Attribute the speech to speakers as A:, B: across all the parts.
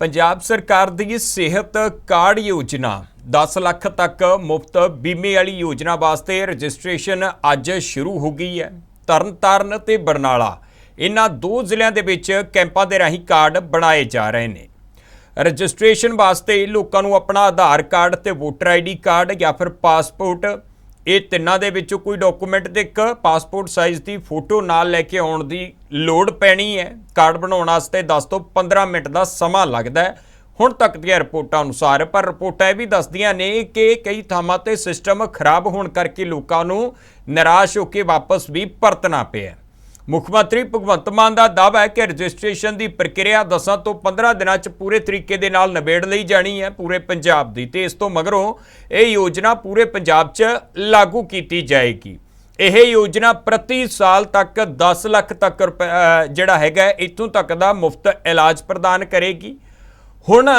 A: ਪੰਜਾਬ ਸਰਕਾਰ ਦੀ ਸਿਹਤ ਕਾਰਡ ਯੋਜਨਾ 10 ਲੱਖ ਤੱਕ ਮੁਫਤ ਬੀਮੇ ਵਾਲੀ ਯੋਜਨਾ ਵਾਸਤੇ ਰਜਿਸਟ੍ਰੇਸ਼ਨ ਅੱਜ ਸ਼ੁਰੂ ਹੋ ਗਈ ਹੈ। ਤਰਨਤਾਰਨ ਤੇ ਬਰਨਾਲਾ ਇਹਨਾਂ ਦੋ ਜ਼ਿਲ੍ਹਿਆਂ ਦੇ ਵਿੱਚ ਕੈਂਪਾਂ ਦੇ ਰਾਹੀਂ ਕਾਰਡ ਬਣਾਏ ਜਾ ਰਹੇ ਨੇ। ਰਜਿਸਟ੍ਰੇਸ਼ਨ ਵਾਸਤੇ ਲੋਕਾਂ ਨੂੰ ਆਪਣਾ ਆਧਾਰ ਕਾਰਡ ਤੇ ਵੋਟਰ ਆਈਡੀ ਕਾਰਡ ਜਾਂ ਫਿਰ ਪਾਸਪੋਰਟ ਇਹ ਤਿੰਨਾਂ ਦੇ ਵਿੱਚੋਂ ਕੋਈ ਡਾਕੂਮੈਂਟ ਤੇ ਇੱਕ ਪਾਸਪੋਰਟ ਸਾਈਜ਼ ਦੀ ਫੋਟੋ ਨਾਲ ਲੈ ਕੇ ਆਉਣ ਦੀ ਲੋੜ ਪੈਣੀ ਹੈ। ਕਾਰਡ ਬਣਾਉਣ ਵਾਸਤੇ 10 ਤੋਂ 15 ਮਿੰਟ ਦਾ ਸਮਾਂ ਲੱਗਦਾ ਹੈ। ਹੁਣ ਤੱਕ ਦੀਆਂ ਰਿਪੋਰਟਾਂ ਅਨੁਸਾਰ, ਪਰ ਰਿਪੋਰਟਾਂ ਇਹ ਵੀ ਦੱਸਦੀਆਂ ਨੇ ਕਿ ਕਈ ਥਾਵਾਂ ਤੇ ਸਿਸਟਮ ਖਰਾਬ ਹੋਣ ਕਰਕੇ ਲੋਕਾਂ ਨੂੰ ਨਿਰਾਸ਼ ਹੋ ਕੇ ਵਾਪਸ ਵੀ ਪਰਤਣਾ ਪਿਆ ਮੁੱਖ ਮੰਤਰੀ ਭਗਵੰਤ ਮਾਨ ਦਾ ਦਾਅਵਾ ਹੈ ਕਿ ਰਜਿਸਟ੍ਰੇਸ਼ਨ ਦੀ ਪ੍ਰਕਿਰਿਆ 10 ਤੋਂ 15 ਦਿਨਾਂ 'ਚ ਪੂਰੇ ਤਰੀਕੇ ਦੇ ਨਾਲ ਨਿਬੇੜ ਲਈ ਜਾਣੀ ਹੈ ਪੂਰੇ ਪੰਜਾਬ ਦੀ ਤੇ ਇਸ ਤੋਂ ਮਗਰੋਂ ਇਹ ਯੋਜਨਾ ਪੂਰੇ ਪੰਜਾਬ 'ਚ ਲਾਗੂ ਕੀਤੀ ਜਾਏਗੀ। ਇਹ ਯੋਜਨਾ ਪ੍ਰਤੀ ਸਾਲ ਤੱਕ 10 ਲੱਖ ਤੱਕ ਰੁਪਏ ਜਿਹੜਾ ਹੈਗਾ ਹੈ, ਇੱਥੋਂ ਤੱਕ ਦਾ ਮੁਫਤ ਇਲਾਜ ਪ੍ਰਦਾਨ ਕਰੇਗੀ। ਹੁਣ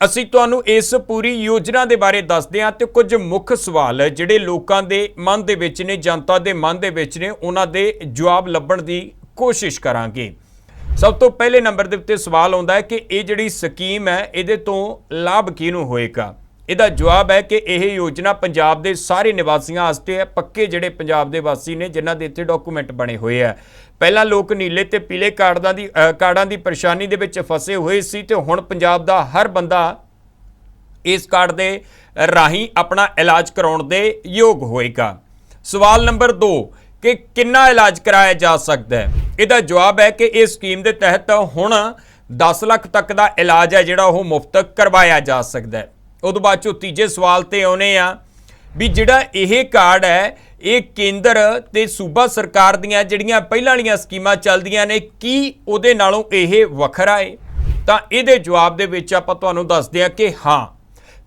A: ਅਸੀਂ ਤੁਹਾਨੂੰ ਇਸ ਪੂਰੀ ਯੋਜਨਾ ਦੇ ਬਾਰੇ ਦੱਸਦੇ ਹਾਂ ਤੇ ਕੁਝ ਮੁੱਖ ਸਵਾਲ ਜਿਹੜੇ ਲੋਕਾਂ ਦੇ ਮਨ ਦੇ ਵਿੱਚ ਨੇ, ਜਨਤਾ ਦੇ ਮਨ ਦੇ ਵਿੱਚ ਨੇ, ਉਹਨਾਂ ਦੇ ਜਵਾਬ ਲੱਭਣ ਦੀ ਕੋਸ਼ਿਸ਼ ਕਰਾਂਗੇ। ਸਭ ਤੋਂ ਪਹਿਲੇ ਨੰਬਰ ਦੇ ਉੱਤੇ ਸਵਾਲ ਆਉਂਦਾ ਹੈ ਕਿ ਇਹ ਜਿਹੜੀ ਸਕੀਮ ਹੈ, ਇਹਦੇ ਤੋਂ ਲਾਭ ਕਿਹਨੂੰ ਹੋਏਗਾ? ਇਹਦਾ ਜਵਾਬ ਹੈ ਕਿ ਇਹ ਯੋਜਨਾ ਪੰਜਾਬ ਦੇ ਸਾਰੇ ਨਿਵਾਸੀਆਂ ਵਾਸਤੇ ਹੈ, ਪੱਕੇ ਜਿਹੜੇ ਪੰਜਾਬ ਦੇ ਵਾਸੀ ਨੇ, ਜਿਨ੍ਹਾਂ ਦੇ ਇੱਥੇ ਡਾਕੂਮੈਂਟ ਬਣੇ ਹੋਏ ਆ। ਪਹਿਲਾਂ ਲੋਕ ਨੀਲੇ ਤੇ ਪੀਲੇ ਕਾਰਡਾਂ ਦੀ ਕਾਰਡਾਂ ਦੀ ਪਰੇਸ਼ਾਨੀ ਦੇ ਵਿੱਚ ਫਸੇ ਹੋਏ ਸੀ ਤੇ ਹੁਣ ਪੰਜਾਬ ਦਾ ਹਰ ਬੰਦਾ ਇਸ ਕਾਰਡ ਦੇ ਰਾਹੀਂ ਆਪਣਾ ਇਲਾਜ ਕਰਾਉਣ ਦੇ ਯੋਗ ਹੋਏਗਾ। ਸਵਾਲ ਨੰਬਰ 2 ਕਿ ਕਿੰਨਾ ਇਲਾਜ ਕਰਾਇਆ ਜਾ ਸਕਦਾ ਹੈ? ਇਹਦਾ ਜਵਾਬ ਹੈ ਕਿ ਇਸ ਸਕੀਮ ਦੇ ਤਹਿਤ ਹੁਣ 10 ਲੱਖ ਤੱਕ ਦਾ ਇਲਾਜ ਹੈ ਜਿਹੜਾ ਉਹ ਮੁਫਤ ਕਰਵਾਇਆ ਜਾ ਸਕਦਾ ਹੈ। ਉਦੋਂ ਬਾਅਦ ਚੋਂ ਤੀਜੇ ਸਵਾਲ ਤੇ ਆਉਨੇ ਆ ਵੀ ਜਿਹੜਾ ਇਹ ਕਾਰਡ ਹੈ, ਇਹ ਕੇਂਦਰ ਤੇ ਸੂਬਾ ਸਰਕਾਰ ਦੀਆਂ ਜਿਹੜੀਆਂ ਪਹਿਲਾਂ ਵਾਲੀਆਂ ਸਕੀਮਾਂ ਚੱਲਦੀਆਂ ਨੇ, ਕੀ ਉਹਦੇ ਨਾਲੋਂ ਇਹ ਵੱਖਰਾ ਏ? ਤਾਂ ਇਹਦੇ ਜਵਾਬ ਦੇ ਵਿੱਚ ਆਪਾਂ ਤੁਹਾਨੂੰ ਦੱਸਦੇ ਹਾਂ ਕਿ ਹਾਂ।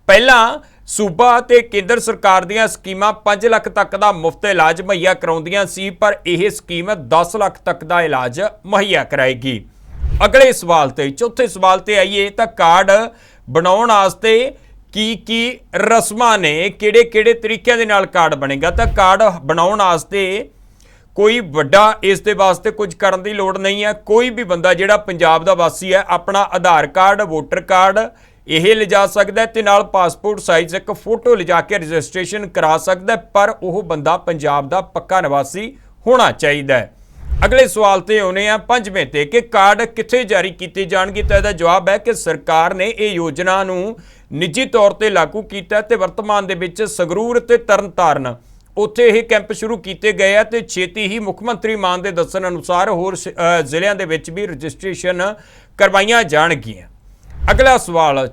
A: ਪਹਿਲਾਂ ਸੂਬਾ ਤੇ ਕੇਂਦਰ ਸਰਕਾਰ ਦੀਆਂ ਸਕੀਮਾਂ 5 ਲੱਖ ਤੱਕ ਦਾ ਮੁਫਤ ਇਲਾਜ ਮੁਹੱਈਆ ਕਰਾਉਂਦੀਆਂ ਸੀ, ਪਰ ਇਹ ਸਕੀਮ 10 ਲੱਖ ਤੱਕ ਦਾ ਇਲਾਜ ਮੁਹੱਈਆ ਕਰਾਏਗੀ। ਅਗਲੇ ਸਵਾਲ ਤੇ, ਚੌਥੇ ਸਵਾਲ ਤੇ ਆਈਏ ਤਾਂ ਕਾਰਡ ਬਣਾਉਣ ਵਾਸਤੇ ਕੀ ਕੀ ਰਸਮਾਂ ਨੇ, ਕਿਹੜੇ ਕਿਹੜੇ ਤਰੀਕਿਆਂ ਦੇ ਨਾਲ ਕਾਰਡ ਬਣੇਗਾ? ਤਾਂ ਕਾਰਡ ਬਣਾਉਣ ਵਾਸਤੇ ਕੋਈ ਵੱਡਾ ਇਸ ਦੇ ਵਾਸਤੇ ਕੁਝ ਕਰਨ ਦੀ ਲੋੜ ਨਹੀਂ ਹੈ। ਕੋਈ ਵੀ ਬੰਦਾ ਜਿਹੜਾ ਪੰਜਾਬ ਦਾ ਵਾਸੀ ਹੈ, ਆਪਣਾ ਆਧਾਰ ਕਾਰਡ, ਵੋਟਰ ਕਾਰਡ, ਇਹ ਲਿਜਾ ਸਕਦਾ ਹੈ ਤੇ ਨਾਲ ਪਾਸਪੋਰਟ ਸਾਈਜ਼ ਇੱਕ ਫੋਟੋ ਲਿਜਾ ਕੇ ਰਜਿਸਟ੍ਰੇਸ਼ਨ ਕਰਾ ਸਕਦਾ ਪਰ ਉਹ ਬੰਦਾ ਪੰਜਾਬ ਦਾ ਪੱਕਾ ਨਿਵਾਸੀ ਹੋਣਾ ਚਾਹੀਦਾ ਹੈ। ਅਗਲੇ ਸਵਾਲ ਤੇ ਆਉਨੇ ਆ ਪੰਜਵੇਂ ਤੇ ਕਿ ਕਾਰਡ ਕਿੱਥੇ ਜਾਰੀ ਕੀਤੇ ਜਾਣਗੇ? ਤਾਂ ਇਹਦਾ ਜਵਾਬ ਹੈ ਕਿ ਸਰਕਾਰ ਨੇ ਇਹ ਯੋਜਨਾ ਨੂੰ ਨਿੱਜੀ ਤੌਰ ਤੇ ਲਾਗੂ ਕੀਤਾ ਹੈ ਤੇ ਵਰਤਮਾਨ ਦੇ ਵਿੱਚ ਸੰਗਰੂਰ ਤੇ ਤਰਨਤਾਰਨ। ਉੱਥੇ ਇਹ ਕੈਂਪ ਸ਼ੁਰੂ ਕੀਤੇ ਗਏ ਆ ਤੇ ਛੇਤੀ ਹੀ ਮੁੱਖ ਮੰਤਰੀ ਮਾਨ ਦੇ ਦੱਸਣ ਅਨੁਸਾਰ ਹੋਰ ਸ਼- ਜ਼ਿਲ੍ਹਿਆਂ ਦੇ ਵਿੱਚ ਵੀ ਰਜਿਸਟ੍ਰੇਸ਼ਨ ਕਰਵਾਈਆਂ ਜਾਣਗੀਆਂ। ਅਗਲਾ ਸਵਾਲ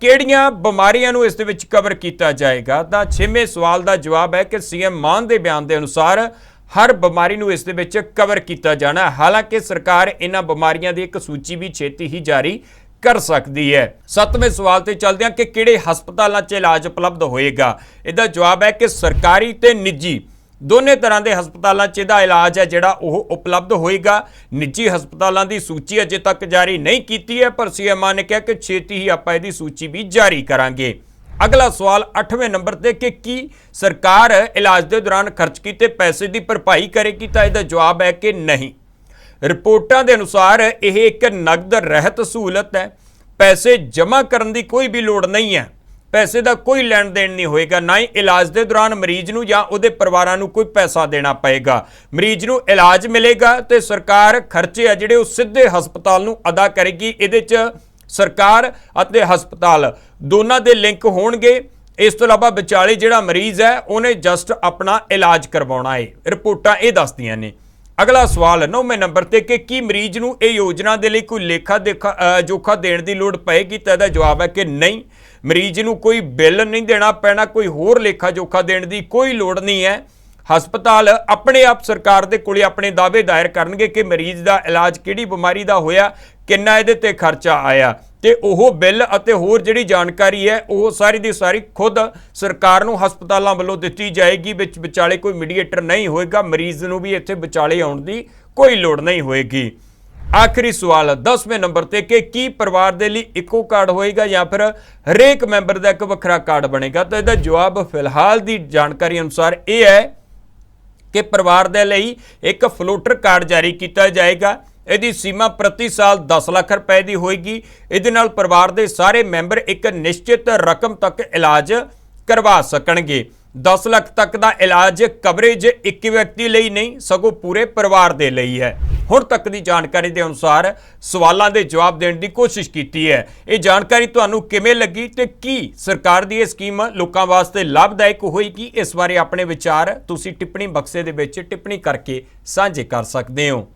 A: ਕਿਹੜੀਆਂ ਬਿਮਾਰੀਆਂ ਨੂੰ ਇਸ ਦੇ ਵਿੱਚ ਕਵਰ ਕੀਤਾ ਜਾਏਗਾ? ਤਾਂ ਛੇਵੇਂ ਸਵਾਲ ਦਾ ਜਵਾਬ ਹੈ ਕਿ ਸੀਐਮ ਮਾਨ ਦੇ ਬਿਆਨ ਦੇ ਅਨੁਸਾਰ ਹਰ ਬਿਮਾਰੀ ਨੂੰ ਇਸ ਦੇ ਵਿੱਚ ਕਵਰ ਕੀਤਾ ਜਾਣਾ ਹਾਲਾਂਕਿ ਸਰਕਾਰ ਇਹਨਾਂ ਬਿਮਾਰੀਆਂ ਦੀ ਇੱਕ ਸੂਚੀ ਵੀ ਛੇਤੀ ਹੀ ਜਾਰੀ ਕਰ ਸਕਦੀ ਹੈ। ਸੱਤਵੇਂ ਸਵਾਲ ਤੇ ਚੱਲਦੇ ਹਾਂ ਕਿ ਕਿਹੜੇ ਹਸਪਤਾਲਾਂ 'ਚ ਇਲਾਜ ਉਪਲਬਧ ਹੋਏਗਾ? ਇਹਦਾ ਜਵਾਬ ਹੈ ਕਿ ਸਰਕਾਰੀ ਤੇ ਨਿੱਜੀ। ਦੋਨੇ ਤਰ੍ਹਾਂ ਦੇ ਹਸਪਤਾਲਾਂ 'ਚ ਇਹਦਾ ਇਲਾਜ ਹੈ ਜਿਹੜਾ ਉਹ ਉਪਲਬਧ ਹੋਏਗਾ। ਨਿੱਜੀ ਹਸਪਤਾਲਾਂ ਦੀ ਸੂਚੀ ਅਜੇ ਤੱਕ ਜਾਰੀ ਨਹੀਂ ਕੀਤੀ ਹੈ, ਪਰ ਸੀਐਮਆ ਨੇ ਕਿਹਾ ਕਿ ਛੇਤੀ ਹੀ ਆਪਾਂ ਇਹਦੀ ਸੂਚੀ ਵੀ ਜਾਰੀ ਕਰਾਂਗੇ। ਅਗਲਾ ਸਵਾਲ 8ਵੇਂ ਨੰਬਰ ਤੇ ਕਿ ਕੀ ਸਰਕਾਰ ਇਲਾਜ ਦੇ ਦੌਰਾਨ ਖਰਚ ਕੀਤੇ ਪੈਸੇ ਦੀ ਭਰਪਾਈ ਕਰੇਗੀ ਤਾਂ ਇਹਦਾ ਜਵਾਬ ਹੈ ਕਿ ਨਹੀਂ। ਰਿਪੋਰਟਾਂ ਦੇ ਅਨੁਸਾਰ ਇਹ ਇੱਕ ਨਗਦ ਰਹਿਤ ਸਹੂਲਤ ਹੈ। ਪੈਸੇ ਜਮ੍ਹਾਂ ਕਰਨ ਦੀ ਕੋਈ ਵੀ ਲੋੜ ਨਹੀਂ ਹੈ। ਪੈਸੇ ਦਾ ਕੋਈ ਲੈਣ ਦੇਣ ਨਹੀਂ ਹੋਏਗਾ, ਨਾ ਹੀ ਇਲਾਜ ਦੇ ਦੌਰਾਨ ਮਰੀਜ਼ ਨੂੰ ਜਾਂ ਉਹਦੇ ਪਰਿਵਾਰਾਂ ਨੂੰ ਕੋਈ ਪੈਸਾ ਦੇਣਾ ਪਏਗਾ। ਮਰੀਜ਼ ਨੂੰ ਇਲਾਜ ਮਿਲੇਗਾ ਤੇ ਸਰਕਾਰ ਖਰਚੇ ਆ ਜਿਹੜੇ ਉਹ ਸਿੱਧੇ ਹਸਪਤਾਲ ਨੂੰ ਅਦਾ ਕਰੇਗੀ। ਇਹਦੇ 'ਚ ਸਰਕਾਰ ਅਤੇ ਹਸਪਤਾਲ ਦੋਨਾਂ ਦੇ ਲਿੰਕ ਹੋਣਗੇ। ਇਸ ਤੋਂ ਇਲਾਵਾ ਵਿਚਾਲੇ ਜਿਹੜਾ ਮਰੀਜ਼ ਹੈ, ਉਹਨੇ ਜਸਟ ਆਪਣਾ ਇਲਾਜ ਕਰਵਾਉਣਾ ਹੈ ਰਿਪੋਰਟਾਂ ਇਹ ਦੱਸਦੀਆਂ ਨੇ। ਅਗਲਾ ਸਵਾਲ 9ਵੇਂ ਨੰਬਰ ਤੇ ਕਿ ਕੀ ਮਰੀਜ਼ ਨੂੰ ਇਹ ਯੋਜਨਾ ਦੇ ਲਈ ਕੋਈ ਲੇਖਾ ਦੇਖਾ ਜੋਖਾ ਦੇਣ ਦੀ ਲੋੜ ਪਏਗੀ? ਤਾਂ ਇਹਦਾ ਜਵਾਬ ਹੈ ਕਿ ਨਹੀਂ। ਮਰੀਜ਼ ਨੂੰ ਕੋਈ ਬਿੱਲ ਨਹੀਂ ਦੇਣਾ ਪੈਣਾ, ਕੋਈ ਹੋਰ ਲੇਖਾ ਜੋਖਾ ਦੇਣ ਦੀ ਕੋਈ ਲੋੜ ਨਹੀਂ ਹੈ। ਹਸਪਤਾਲ ਆਪਣੇ ਆਪ ਸਰਕਾਰ ਦੇ ਕੋਲੇ ਆਪਣੇ ਦਾਅਵੇ ਦਾਇਰ ਕਰਨਗੇ ਕਿ ਮਰੀਜ਼ ਦਾ ਇਲਾਜ ਕਿਹੜੀ ਬਿਮਾਰੀ ਦਾ ਹੋਇਆ, ਕਿੰਨਾ ਇਹਦੇ ਤੇ ਖਰਚਾ ਆਇਆ। ਤੇ ਉਹ ਬਿੱਲ ਅਤੇ ਹੋਰ ਜਿਹੜੀ ਜਾਣਕਾਰੀ ਹੈ, ਉਹ ਸਾਰੀ ਦੀ ਸਾਰੀ ਖੁਦ ਸਰਕਾਰ ਨੂੰ ਹਸਪਤਾਲਾਂ ਵੱਲੋਂ ਦਿੱਤੀ ਜਾਏਗੀ, ਵਿੱਚ ਵਿਚਾਲੇ ਕੋਈ ਮੀਡੀਏਟਰ ਨਹੀਂ ਹੋਏਗਾ, ਮਰੀਜ਼ ਨੂੰ ਵੀ ਇੱਥੇ ਵਿਚਾਲੇ ਆਉਣ ਦੀ ਕੋਈ ਲੋੜ ਨਹੀਂ ਹੋਏਗੀ। ਆਖਰੀ ਸਵਾਲ 10ਵੇਂ ਨੰਬਰ ਤੇ ਕਿ ਕੀ ਪਰਿਵਾਰ ਦੇ ਲਈ ਇੱਕੋ ਕਾਰਡ ਹੋਏਗਾ ਜਾਂ ਫਿਰ ਹਰੇਕ ਮੈਂਬਰ ਦਾ ਇੱਕ ਵੱਖਰਾ ਕਾਰਡ ਬਣੇਗਾ? ਤਾਂ ਇਹਦਾ ਜਵਾਬ ਫਿਲਹਾਲ ਦੀ ਜਾਣਕਾਰੀ ਅਨੁਸਾਰ ਇਹ ਹੈ ਕਿ ਪਰਿਵਾਰ ਦੇ ਲਈ ਇੱਕ ਫਲੋਟਰ ਕਾਰਡ ਜਾਰੀ ਕੀਤਾ ਜਾਏਗਾ। ਇਹਦੀ ਸੀਮਾ ਪ੍ਰਤੀ ਸਾਲ 10 ਲੱਖ ਰੁਪਏ ਦੀ ਹੋਏਗੀ। ਇਹਦੇ ਨਾਲ ਪਰਿਵਾਰ ਦੇ ਸਾਰੇ ਮੈਂਬਰ ਇੱਕ ਨਿਸ਼ਚਿਤ ਰਕਮ ਤੱਕ ਇਲਾਜ ਕਰਵਾ ਸਕਣਗੇ। 10 ਲੱਖ ਤੱਕ ਦਾ ਇਲਾਜ ਕਵਰੇਜ ਇੱਕ ਵਿਅਕਤੀ ਲਈ ਨਹੀਂ, ਸਗੋਂ ਪੂਰੇ ਪਰਿਵਾਰ ਦੇ ਲਈ ਹੈ। ਹੁਣ ਤੱਕ ਦੀ ਜਾਣਕਾਰੀ ਦੇ ਅਨੁਸਾਰ ਸਵਾਲਾਂ ਦੇ ਜਵਾਬ ਦੇਣ ਦੀ ਕੋਸ਼ਿਸ਼ ਕੀਤੀ ਹੈ। ਇਹ ਜਾਣਕਾਰੀ ਤੁਹਾਨੂੰ ਕਿਵੇਂ ਲੱਗੀ ਤੇ ਕੀ ਸਰਕਾਰ ਦੀ ਇਹ ਸਕੀਮ ਲੋਕਾਂ ਵਾਸਤੇ ਲਾਭਦਾਇਕ ਹੋਏਗੀ? ਇਸ ਬਾਰੇ ਆਪਣੇ ਵਿਚਾਰ ਤੁਸੀਂ ਟਿੱਪਣੀ ਬਕਸੇ ਦੇ ਵਿੱਚ ਟਿੱਪਣੀ ਕਰਕੇ ਸਾਂਝੇ ਕਰ ਸਕਦੇ ਹੋ।